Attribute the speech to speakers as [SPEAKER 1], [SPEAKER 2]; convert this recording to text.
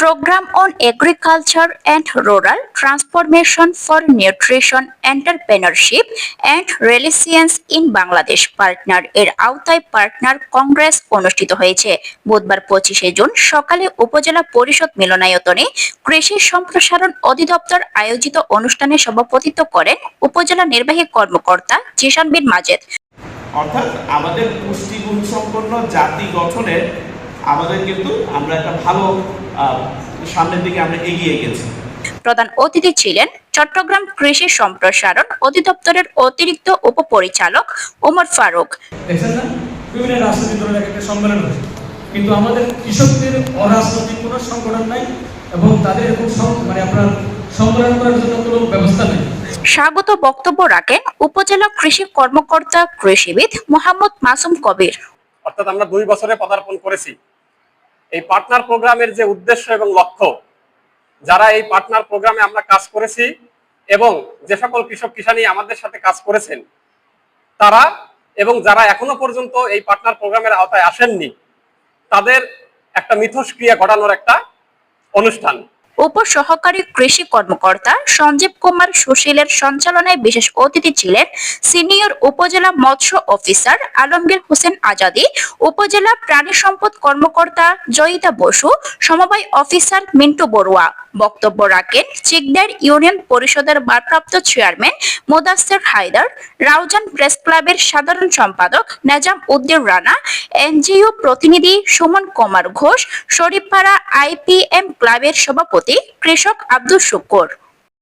[SPEAKER 1] program on agriculture and rural transformation for nutrition entrepreneurship and resilience in Bangladesh partner এর আওতায় partner Congress অনুষ্ঠিত হয়েছে। বুধবার পঁচিশে জুন সকালে উপজেলা পরিষদ মিলনায়তনে কৃষি সম্প্রসারণ অধিদপ্তর আয়োজিত অনুষ্ঠানে সভাপতিত্ব করেন উপজেলা নির্বাহী কর্মকর্তা জিশান বিন মাজেদ।
[SPEAKER 2] অর্থাৎ আমাদের পুষ্টিগুণ সম্পন্ন জাতি গঠনের আমাদের কিন্তু আমরা একটা ভালো সামনের দিকে আমরা এগিয়ে গেছি।
[SPEAKER 1] প্রধান অতিথি ছিলেন চট্টগ্রাম কৃষি সম্প্রসারণ অধিদপ্তরের অতিরিক্ত উপপরিচালক ওমর ফারুক।
[SPEAKER 3] দেখছেন না বিভিন্ন রাজনৈতিক দলের একটা সম্মেলন হয়েছে। কিন্তু আমাদের কৃষকদের অরাজনৈতিক কোনো সংগঠন নাই এবং তাদের এরকম মানে আপনার করার জন্য কোনো ব্যবস্থা নেই।
[SPEAKER 1] স্বাগত বক্তব্য রাখেন উপজেলা কৃষি কর্মকর্তা কৃষিবিদ মোহাম্মদ মাসুম কবির।
[SPEAKER 4] অর্থাৎ আমরা দুই বছরে পদার্পণ করেছি। এই পার্টনার প্রোগ্রামের যে উদ্দেশ্য এবং লক্ষ্য, যারা এই পার্টনার প্রোগ্রামে আমরা কাজ করেছি এবং যে সকল কৃষক কিষানি আমাদের সাথে কাজ করেছেন, তারা এবং যারা এখনও পর্যন্ত এই পার্টনার প্রোগ্রামের আওতায় আসেননি, তাদের একটা মিথস্ক্রিয়া ঘটানোর একটা অনুষ্ঠান।
[SPEAKER 1] উপসহকারী কৃষি কর্মকর্তা সঞ্জীব কুমার সুশীলের সঞ্চালনায় বিশেষ অতিথি ছিলেন সিনিয়র উপজেলা মৎস্য অফিসার আলমগীর হোসেন আজাদি, উপজেলা প্রাণী সম্পদ কর্মকর্তা জয়িতা বসু, সমবায় অফিসার মিন্টু বড়ুয়া। বক্তব্য রাখেন চিকদার ইউনিয়ন পরিষদের ভারপ্রাপ্ত চেয়ারম্যান মোদাস্তের হায়দার, রাউজান প্রেস ক্লাবের সাধারণ সম্পাদক নাজাম উদ্দিন রানা, এনজিও প্রতিনিধি সুমন কুমার ঘোষ, শরীফপাড়া আইপিএম ক্লাবের সভাপতি কৃষক আব্দুল শুক্কর